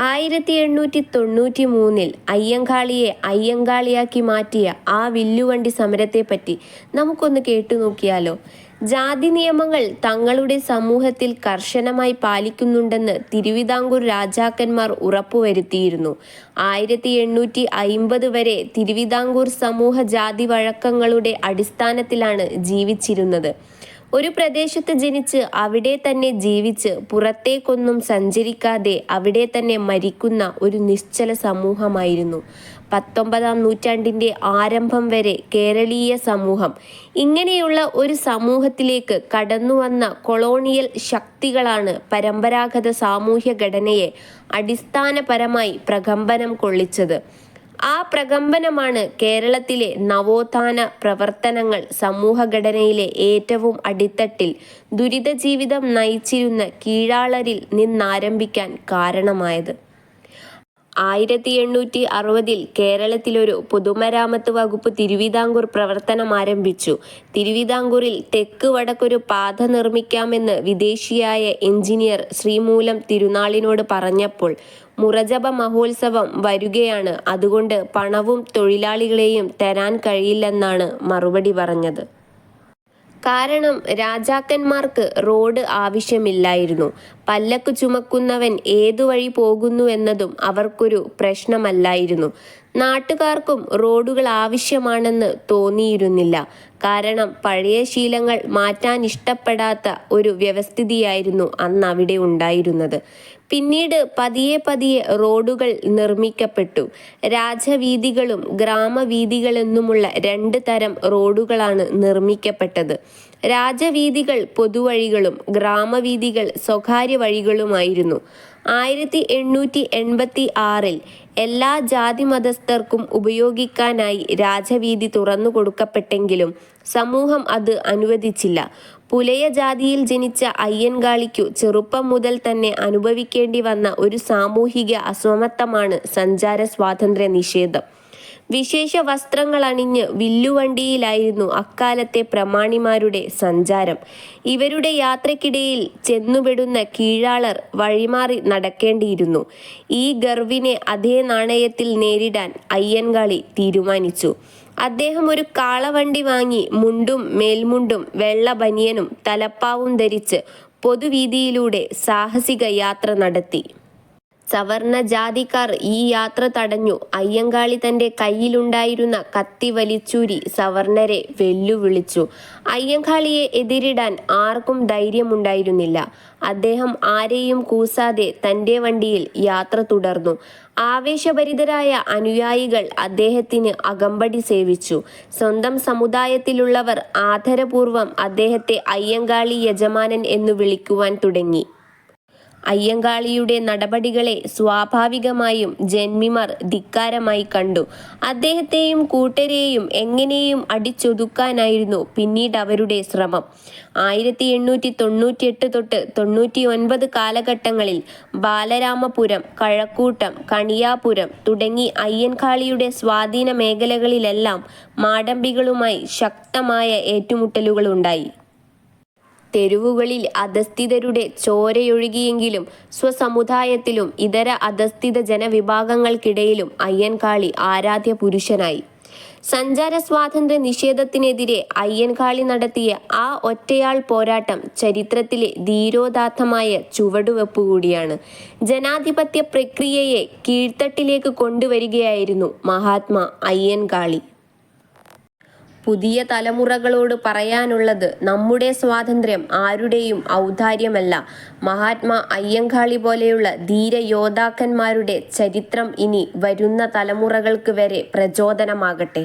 ആയിരത്തി എണ്ണൂറ്റി തൊണ്ണൂറ്റി മൂന്നിൽ അയ്യങ്കാളിയെ അയ്യങ്കാളിയാക്കി മാറ്റിയ ആ വില്ലുവണ്ടി സമരത്തെപ്പറ്റി നമുക്കൊന്ന് കേട്ടു നോക്കിയാലോ? ജാതി നിയമങ്ങൾ തങ്ങളുടെ സമൂഹത്തിൽ കർശനമായി പാലിക്കുന്നുണ്ടെന്ന് തിരുവിതാംകൂർ രാജാക്കന്മാർ ഉറപ്പുവരുത്തിയിരുന്നു. ആയിരത്തി എണ്ണൂറ്റി അയിമ്പത് വരെ തിരുവിതാംകൂർ സമൂഹ ജാതി വഴക്കങ്ങളുടെ അടിസ്ഥാനത്തിലാണ് ജീവിച്ചിരുന്നത്. ഒരു പ്രദേശത്ത് ജനിച്ച് അവിടെ തന്നെ ജീവിച്ച് പുറത്തേക്കൊന്നും സഞ്ചരിക്കാതെ അവിടെ തന്നെ മരിക്കുന്ന ഒരു നിശ്ചല സമൂഹമായിരുന്നു. പത്തൊമ്പതാം നൂറ്റാണ്ടിന്റെ ആരംഭം വരെ കേരളീയ സമൂഹം. ഇങ്ങനെയുള്ള ഒരു സമൂഹത്തിലേക്ക് കടന്നുവന്ന കൊളോണിയൽ ശക്തികളാണ് പരമ്പരാഗത സാമൂഹ്യ ഘടനയെ അടിസ്ഥാനപരമായി പ്രകമ്പനം കൊള്ളിച്ചത്. ആ പ്രകമ്പനമാണ് കേരളത്തിലെ നവോത്ഥാന പ്രവർത്തനങ്ങൾ സമൂഹഘടനയിലെ ഏറ്റവും അടിത്തട്ടിൽ ദുരിത ജീവിതം നയിച്ചിരുന്ന കീഴാളരിൽ നിന്നാരംഭിക്കാൻ കാരണമായത്. ആയിരത്തി എണ്ണൂറ്റി അറുപതിൽ കേരളത്തിലൊരു പൊതുമരാമത്ത് വകുപ്പ് തിരുവിതാംകൂർ പ്രവർത്തനം ആരംഭിച്ചു. തിരുവിതാംകൂറിൽ തെക്ക് വടക്കൊരു പാത നിർമ്മിക്കാമെന്ന് വിദേശിയായ എഞ്ചിനീയർ ശ്രീമൂലം തിരുനാളിനോട് പറഞ്ഞപ്പോൾ മുറജപ മഹോത്സവം വരികയാണ്. അതുകൊണ്ട് പണവും തൊഴിലാളികളെയും തരാൻ കഴിയില്ലെന്നാണ് മറുപടി പറഞ്ഞത്. കാരണം രാജാക്കന്മാർക്ക് റോഡ് ആവശ്യമില്ലായിരുന്നു. പല്ലക്ക് ചുമക്കുന്നവൻ ഏതു വഴി പോകുന്നു എന്നതും അവർക്കൊരു പ്രശ്നമല്ലായിരുന്നു. നാട്ടുകാർക്കും റോഡുകൾ ആവശ്യമാണെന്ന് തോന്നിയിരുന്നില്ല. കാരണം പഴയ ശീലങ്ങൾ മാറ്റാൻ ഇഷ്ടപ്പെടാത്ത ഒരു വ്യവസ്ഥിതിയായിരുന്നു അന്ന് അവിടെ ഉണ്ടായിരുന്നത്. പിന്നീട് പതിയെ പതിയെ റോഡുകൾ നിർമ്മിക്കപ്പെട്ടു. രാജവീതികളും ഗ്രാമവീതികളെന്നുമുള്ള രണ്ട് തരം റോഡുകളാണ് നിർമ്മിക്കപ്പെട്ടത്. രാജവീതികൾ പൊതുവഴികളും ഗ്രാമവീഥികൾ സ്വകാര്യ വഴികളുമായിരുന്നു ആയിരത്തി എണ്ണൂറ്റി എൺപത്തി ആറിൽ എല്ലാ ജാതി മതസ്ഥർക്കും ഉപയോഗിക്കാനായി രാജവീതി തുറന്നു കൊടുക്കപ്പെട്ടെങ്കിലും സമൂഹം അത് അനുവദിച്ചില്ല. പുലയ ജാതിയിൽ ജനിച്ച അയ്യൻകാളിക്കു ചെറുപ്പം മുതൽ തന്നെ അനുഭവിക്കേണ്ടി വന്ന ഒരു സാമൂഹിക അസമത്വമാണ് സഞ്ചാര സ്വാതന്ത്ര്യ നിഷേധം വിശേഷ വസ്ത്രങ്ങൾ അണിഞ്ഞ് വില്ലുവണ്ടിയിലായിരുന്നു അക്കാലത്തെ പ്രമാണിമാരുടെ സഞ്ചാരം. ഇവരുടെ യാത്രക്കിടയിൽ ചെന്നുപെടുന്ന കീഴാളർ വഴിമാറി നടക്കേണ്ടിയിരുന്നു. ഈ ഗർവിനെ അതേ നാണയത്തിൽ നേരിടാൻ അയ്യൻകാളി തീരുമാനിച്ചു. അദ്ദേഹം ഒരു കാളവണ്ടി വാങ്ങി മുണ്ടും മേൽമുണ്ടും വെള്ള ബനിയനും തലപ്പാവും ധരിച്ച് പൊതുവീതിയിലൂടെ സാഹസിക യാത്ര നടത്തി. സവർണ ജാതിക്കാർ ഈ യാത്ര തടഞ്ഞു. അയ്യങ്കാളി തന്റെ കയ്യിലുണ്ടായിരുന്ന കത്തി വലിച്ചൂരി സവർണരെ വെല്ലുവിളിച്ചു. അയ്യങ്കാളിയെ എതിരിടാൻ ആർക്കും ധൈര്യമുണ്ടായിരുന്നില്ല. അദ്ദേഹം ആരെയും കൂസാതെ തന്റെ വണ്ടിയിൽ യാത്ര തുടർന്നു. ആവേശഭരിതരായ അനുയായികൾ അദ്ദേഹത്തിന് അകമ്പടി സേവിച്ചു. സ്വന്തം സമുദായത്തിലുള്ളവർ ആദരപൂർവം അദ്ദേഹത്തെ അയ്യങ്കാളി യജമാനൻ എന്നു വിളിക്കുവാൻ തുടങ്ങി. അയ്യങ്കാളിയുടെ നടപടികളെ സ്വാഭാവികമായും ജന്മിമാർ ധിക്കാരമായി കണ്ടു. അദ്ദേഹത്തെയും കൂട്ടരെയും എങ്ങനെയും അടിച്ചൊതുക്കാനായിരുന്നു പിന്നീട് അവരുടെ ശ്രമം. ആയിരത്തി എണ്ണൂറ്റി തൊണ്ണൂറ്റിയെട്ട് തൊട്ട് തൊണ്ണൂറ്റി ഒൻപത് കാലഘട്ടങ്ങളിൽ ബാലരാമപുരം കഴക്കൂട്ടം കണിയാപുരം തുടങ്ങി അയ്യൻകാളിയുടെ സ്വാധീന മേഖലകളിലെല്ലാം മാടമ്പികളുമായി ശക്തമായ ഏറ്റുമുട്ടലുകളുണ്ടായി. തെരുവുകളിൽ അധസ്ഥിതരുടെ ചോരയൊഴുകിയെങ്കിലും സ്വസമുദായത്തിലും ഇതര അധസ്ഥിത ജനവിഭാഗങ്ങൾക്കിടയിലും അയ്യൻകാളി ആരാധ്യ പുരുഷനായി സഞ്ചാര സ്വാതന്ത്ര്യ നിഷേധത്തിനെതിരെ അയ്യൻകാളി നടത്തിയ ആ ഒറ്റയാൾ പോരാട്ടം ചരിത്രത്തിലെ ധീരോദാത്തമായ ചുവടുവെപ്പ് കൂടിയാണ്. ജനാധിപത്യ പ്രക്രിയയെ കീഴ്ത്തട്ടിലേക്ക് കൊണ്ടുവരികയായിരുന്നു മഹാത്മാ അയ്യൻകാളി. പുതിയ തലമുറകളോട് പറയാനുള്ളത് നമ്മുടെ സ്വാതന്ത്ര്യം ആരുടെയും ഔദാര്യമല്ല. മഹാത്മാ അയ്യങ്കാളി പോലെയുള്ള ധീര യോദ്ധാക്കന്മാരുടെ ചരിത്രം ഇനി വരുന്ന തലമുറകൾക്ക് വരെ പ്രചോദനമാകട്ടെ.